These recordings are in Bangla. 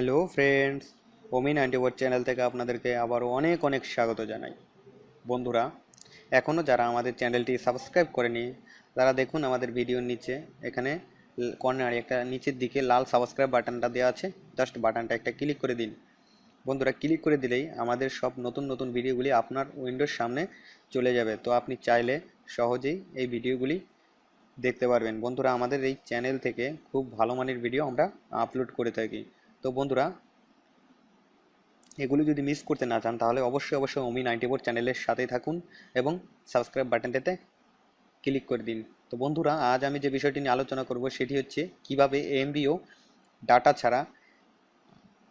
হ্যালো ফ্রেন্ডস ওমিন আন্টিওয়ার চ্যানেল থেকে আপনাদেরকে আবারও অনেক অনেক স্বাগত জানাই। বন্ধুরা এখনও যারা আমাদের চ্যানেলটি সাবস্ক্রাইব করেনি, তারা দেখুন আমাদের ভিডিওর নিচে, এখানে কর্নারে একটা নিচের দিকে লাল সাবস্ক্রাইব বাটনটা দেওয়া আছে। জাস্ট বাটনটা একটা ক্লিক করে দিন। বন্ধুরা ক্লিক করে দিলেই আমাদের সব নতুন নতুন ভিডিওগুলি আপনার উইন্ডোর সামনে চলে যাবে। তো আপনি চাইলে সহজেই এই ভিডিওগুলি দেখতে পারবেন। বন্ধুরা, আমাদের এই চ্যানেল থেকে খুব ভালো মানের ভিডিও আমরা আপলোড করে থাকি। তো বন্ধুরা, এগুলি যদি মিস করতে না চান, তাহলে অবশ্যই অবশ্যই ওমি নাইনটি ফোর চ্যানেলের সাথেই থাকুন এবং সাবস্ক্রাইব বাটনটাতে ক্লিক করে দিন। তো বন্ধুরা, আজ আমি যে বিষয়টি নিয়ে আলোচনা করব, সেটি হচ্ছে কীভাবে এমবিও ডাটা ছাড়া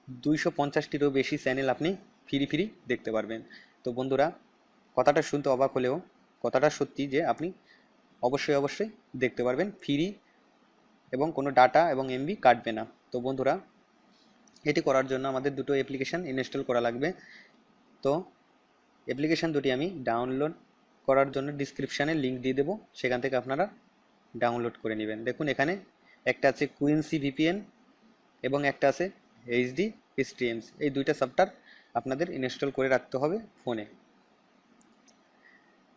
দুইশো পঞ্চাশটিরও বেশি চ্যানেল আপনি ফ্রি ফ্রি দেখতে পারবেন। তো বন্ধুরা, কথাটা শুনতে অবাক হলেও, কথাটা সত্যি যে আপনি অবশ্যই অবশ্যই দেখতে পারবেন ফ্রি এবং কোনো ডাটা এবং এমবি কাটবে না। তো বন্ধুরা এটি করার জন্য আমাদের দুটো অ্যাপ্লিকেশান ইনস্টল করা লাগবে। তো অ্যাপ্লিকেশান দুটি আমি ডাউনলোড করার জন্য ডিসক্রিপশানে লিঙ্ক দিয়ে দেবো। সেখান থেকে আপনারা ডাউনলোড করে নেবেন। দেখুন, এখানে একটা আছে কুইন্সি ভিপিএন এবং একটা আছে এইচডি এসটিএমস এই দুইটা সফটওয়্যার আপনাদের ইনস্টল করে রাখতে হবে ফোনে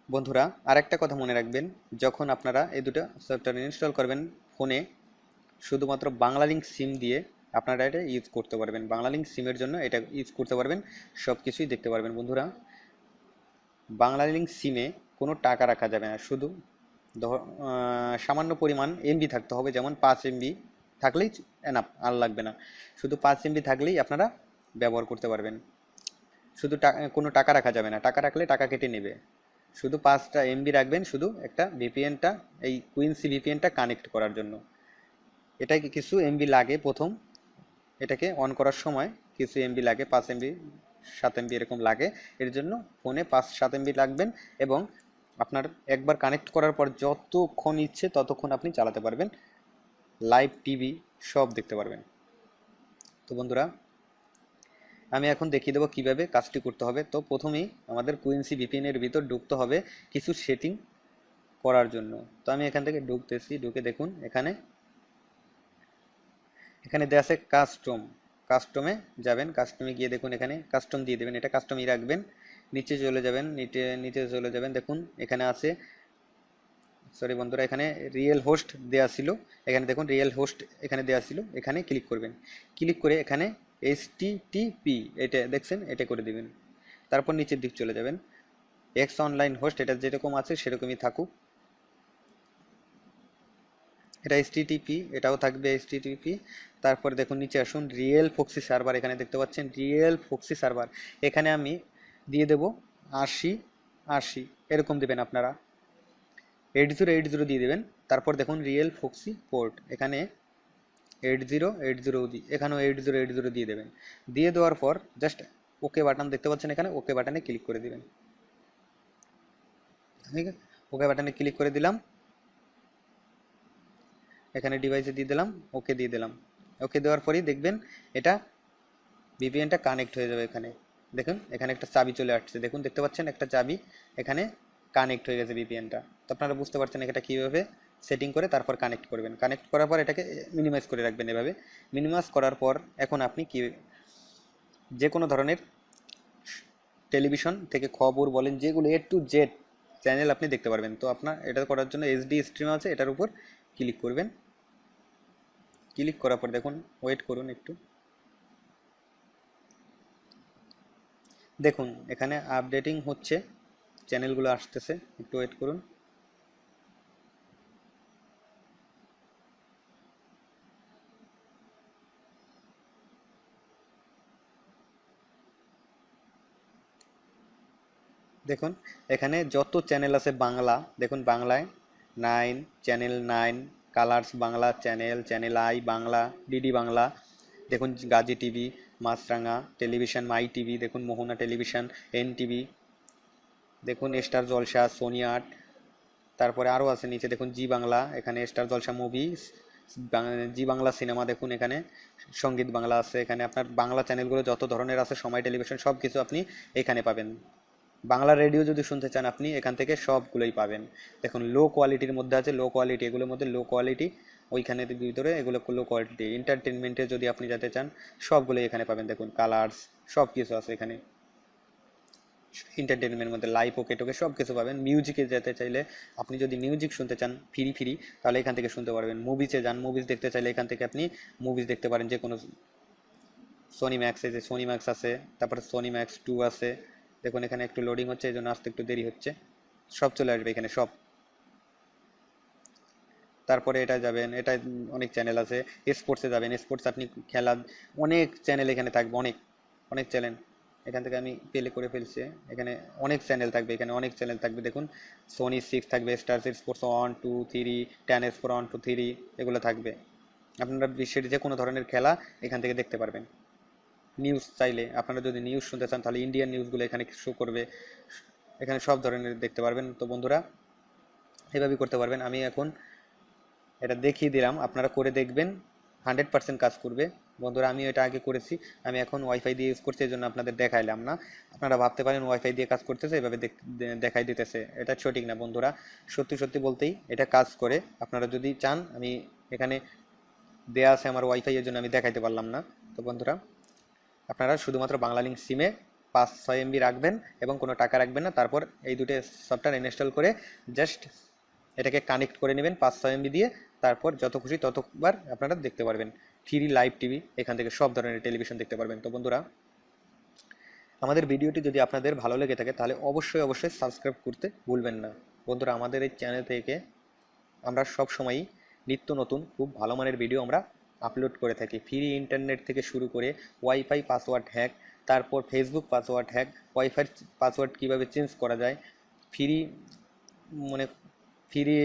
বন্ধুরা আর একটা কথা মনে রাখবেন, যখন আপনারা এই দুটো সফটওয়্যার ইনস্টল করবেন ফোনে শুধুমাত্র বাংলা লিঙ্ক সিম দিয়ে আপনারা এটা ইউজ করতে পারবেন। বাংলা লিঙ্ক সিমের জন্য এটা ইউজ করতে পারবেন। সব কিছুই দেখতে পারবেন বন্ধুরা। বাংলা লিঙ্ক সিমে কোনো টাকা রাখা যাবে না। শুধু সামান্য পরিমাণ এমবি থাকতে হবে। যেমন পাঁচ এমবি থাকলেই এনাফ আর লাগবে না। শুধু পাঁচ এমবি থাকলেই আপনারা ব্যবহার করতে পারবেন। শুধু কোনো টাকা রাখা যাবে না। টাকা রাখলে টাকা কেটে নেবে। শুধু পাঁচটা এমবি রাখবেন শুধু একটা ভিপিএনটা এই কুইন্সি ভিপিএনটা কানেক্ট করার জন্য। এটাই কিছু এমবি লাগে প্রথম? এটাকে অন করার সময় কিছু এমবি লাগে, পাঁচ এমবি সাত এমবি এরকম লাগে। এর জন্য ফোনে পাঁচ, সাত এমবি লাগবেন এবং আপনার একবার কানেক্ট করার পর যতক্ষণ ইচ্ছে ততক্ষণ আপনি চালাতে পারবেন। লাইভ টিভি সব দেখতে পারবেন। তো বন্ধুরা, আমি এখন দেখিয়ে দেবো কীভাবে কাজটি করতে হবে। তো প্রথমেই আমাদের কুইন্সি ভিপিএনের ভিতর ঢুকতে হবে কিছু সেটিং করার জন্য। তো আমি এখান থেকে ঢুকতেছি, ঢুকে দেখুন, এখানে এখানে দেওয়া আছে কাস্টম কাস্টমে যাবেন কাস্টমে গিয়ে দেখুন এখানে কাস্টম দিয়ে দেবেন, এটা কাস্টমই রাখবেন। নিচে চলে যাবেন, নিচে নিচে চলে যাবেন, দেখুন এখানে আছে। সরি বন্ধুরা, এখানে রিয়েল হোস্ট দেওয়া ছিল। এখানে দেখুন রিয়েল হোস্ট এখানে দেওয়া ছিল। এখানে ক্লিক করবেন। ক্লিক করে এখানে এইচ টিটিপি এটা দেখছেন, এটা করে দিবেন। তারপর নিচের দিক চলে যাবেন। এক্স অনলাইন হোস্ট এটা যেরকম আছে সেরকমই থাকুক। এটা এইচটিটিপি এটাও থাকবে এইচটিটিপি তারপর দেখুন, নিচে আসুন রিয়েল ফক্সি সার্ভার এখানে দেখতে পাচ্ছেন রিয়েল ফক্সি সার্ভার এখানে আমি দিয়ে দেব আশি আশি, এরকম দেবেন আপনারা। এইট জিরো এইট জিরো দিয়ে দেবেন। তারপর দেখুন রিয়েল ফক্সি পোর্ট এখানে এইট জিরো এইট জিরো দিয়ে এখানেও এইট জিরো এইট জিরো দিয়ে দেবেন। দিয়ে দেওয়ার পর জাস্ট ওকে বাটন দেখতে পাচ্ছেন এখানে ওকে বাটনে ক্লিক করে দেবেন। ঠিক আছে? ওকে বাটনে ক্লিক করে দিলাম। এখানে ডিভাইসে দিয়ে দিলাম ওকে দিয়ে দিলাম। ওকে দেওয়ার পরেই দেখবেন এটা ভিপিএনটা কানেক্ট হয়ে যাবে এখানে। দেখুন, এখানে একটা চাবি চলে আসছে। দেখুন, দেখতে পাচ্ছেন একটা চাবি এখানে কানেক্ট হয়ে গেছে ভিপিএনটা তো আপনারা বুঝতে পারছেন এটা কীভাবে সেটিং করে তারপর কানেক্ট করবেন। কানেক্ট করার পর এটাকে মিনিমাইজ করে রাখবেন এভাবে। মিনিমাইজ করার পর এখন আপনি কি যে কোনো ধরনের টেলিভিশন থেকে খবর বলেন, যেগুলো এ টু জেড চ্যানেল আপনি দেখতে পারবেন। তো আপনার, এটা করার জন্য এইচডি স্ট্রিম আছে, এটার উপর ক্লিক করবেন। ক্লিক করার পর দেখুন ওয়েট করুন একটু। দেখুন, এখানে আপডেটিং হচ্ছে চ্যানেলগুলো আসতেছে, একটু ওয়েট করুন। দেখুন, এখানে যত চ্যানেল আছে বাংলা, দেখুন বাংলায় nine channel nine Colors Bangla channel channel I Bangla, DD Bangla. দেখুন Gazi TV, Maasranga television, my TV, দেখুন মোহনা টেলিভিশন, এন টিভি। দেখুন স্টার জলসা, সোনি আর্ট তারপরে আরও আছে নিচে, দেখুন জি বাংলা, এখানে Star Jalsha movie Zee Bangla cinema দেখুন এখানে। সংগীত বাংলা আছে এখানে। আপনার বাংলা চ্যানেলগুলো যত ধরনের আছে, সময় টেলিভিশন সব কিছু আপনি এখানে পাবেন। বাংলা রেডিও যদি শুনতে চান আপনি, এখান থেকে সবগুলোই পাবেন। দেখুন লো কোয়ালিটির মধ্যে আছে লো কোয়ালিটি এগুলোর মধ্যে লো কোয়ালিটি ওইখানে ভিতরে এগুলো লো কোয়ালিটি এন্টারটেনমেন্টে যদি আপনি যেতে চান, সবগুলোই এখানে পাবেন। দেখুন কালার্স সব কিছু আছে এখানে। এন্টারটেনমেন্টের মধ্যে লাইভ ওকে টোকে সব কিছু পাবেন মিউজিকে যেতে চাইলে আপনি যদি মিউজিক শুনতে চান ফ্রি ফ্রি তাহলে এখান থেকে শুনতে পারবেন। মুভিসে যান মুভিস দেখতে চাইলে এখান থেকে আপনি মুভিস দেখতে পারেন। যে কোনো সোনি ম্যাক্সে যে সোনি ম্যাক্স আছে, তারপরে সোনি ম্যাক্স টু আছে দেখুন, এখানে একটু লোডিং হচ্ছে এই জন্য আসতে একটু দেরি হচ্ছে। সব চলে আসবে এখানে, সব। তারপরে এটা যাবেন এটা অনেক চ্যানেল আছে। স্পোর্টসে যাবেন স্পোর্টস আপনি খেলা, অনেক চ্যানেল এখানে থাকবে, অনেক অনেক চ্যানেল এখান থেকে আমি পেলে করে ফেলছি, এখানে অনেক চ্যানেল থাকবে, এখানে অনেক চ্যানেল থাকবে। দেখুন সোনি সিক্স থাকবে Star Sports one two three ten S four one two three এগুলো থাকবে। আপনারা বিশ্বের যে কোনো ধরনের খেলা এখান থেকে দেখতে পারবেন। নিউজ চাইলে, আপনারা যদি নিউজ শুনতে চান, তাহলে ইন্ডিয়ান নিউজগুলো এখানে শো করবে। এখানে সব ধরনের দেখতে পারবেন। তো বন্ধুরা, এভাবেই করতে পারবেন। আমি এখন এটা দেখিয়ে দিলাম। আপনারা করে দেখবেন হান্ড্রেড পার্সেন্ট কাজ করবে। বন্ধুরা আমি এটা আগে করেছি। আমি এখন ওয়াইফাই দিয়ে ইউজ করছি এই জন্য আপনাদের দেখাইলাম না। আপনারা ভাবতে পারেন ওয়াইফাই দিয়ে কাজ করতেছে, এভাবে দেখাই দিতেছে। এটা সঠিক না, বন্ধুরা। সত্যি সত্যি বলতেই এটা কাজ করে। আপনারা যদি চান, আমি এখানে দেয়া আছে আমার ওয়াইফাই এর জন্য আমি দেখাইতে পারলাম না। তো বন্ধুরা আপনারা শুধুমাত্র বাংলা লিঙ্ক সিমে পাঁচ ছয় এমবি রাখবেন এবং কোনো টাকা রাখবেন না। তারপর এই দুটো সফটওয়্যার ইনস্টল করে জাস্ট এটাকে কানেক্ট করে নেবেন পাঁচ ছয় এমবি দিয়ে। তারপর যত খুশি ততবার আপনারা দেখতে পারবেন। ফ্রি লাইভ টিভি, এখান থেকে সব ধরনের টেলিভিশন দেখতে পারবেন। তো বন্ধুরা, আমাদের ভিডিওটি যদি আপনাদের ভালো লেগে থাকে, তাহলে অবশ্যই অবশ্যই সাবস্ক্রাইব করতে ভুলবেন না। বন্ধুরা, আমাদের এই চ্যানেল থেকে আমরা সব সময়ই নিত্য নতুন, খুব ভালো মানের ভিডিও আমরা আপলোড করে থাকি। ফ্রি ইন্টারনেট থেকে শুরু করে ওয়াইফাই পাসওয়ার্ড হ্যাক তারপর Facebook password hack wifi password কীভাবে চেঞ্জ করা যায়, ফ্রি মানে ফ্রি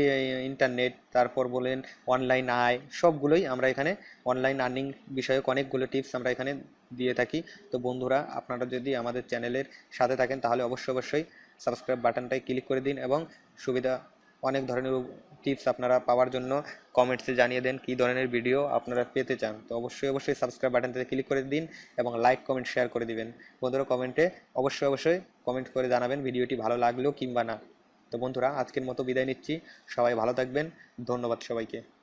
ইন্টারনেট তারপর বলেন অনলাইন আয়, সবগুলোই আমরা এখানে অনলাইন আর্নিং বিষয়ক অনেকগুলো টিপস আমরা এখানে দিয়ে থাকি। তো বন্ধুরা, আপনারা যদি আমাদের চ্যানেলের সাথে থাকেন, তাহলে অবশ্যই অবশ্যই সাবস্ক্রাইব বাটনটায় ক্লিক করে দিন এবং সুবিধা অনেক ধরনের টিপস আপনারা পাওয়ার জন্য কমেন্টসে জানিয়ে দেন কী ধরনের ভিডিও আপনারা পেতে চান। তো অবশ্যই অবশ্যই সাবস্ক্রাইব বাটনটাতে ক্লিক করে দিন এবং লাইক কমেন্ট শেয়ার করে দিবেন। বন্ধুরা কমেন্টে অবশ্যই অবশ্যই কমেন্ট করে জানাবেন ভিডিওটি ভালো লাগল কিংবা না। তো বন্ধুরা, আজকের মতো বিদায় নিচ্ছি। সবাই ভালো থাকবেন। ধন্যবাদ সবাইকে।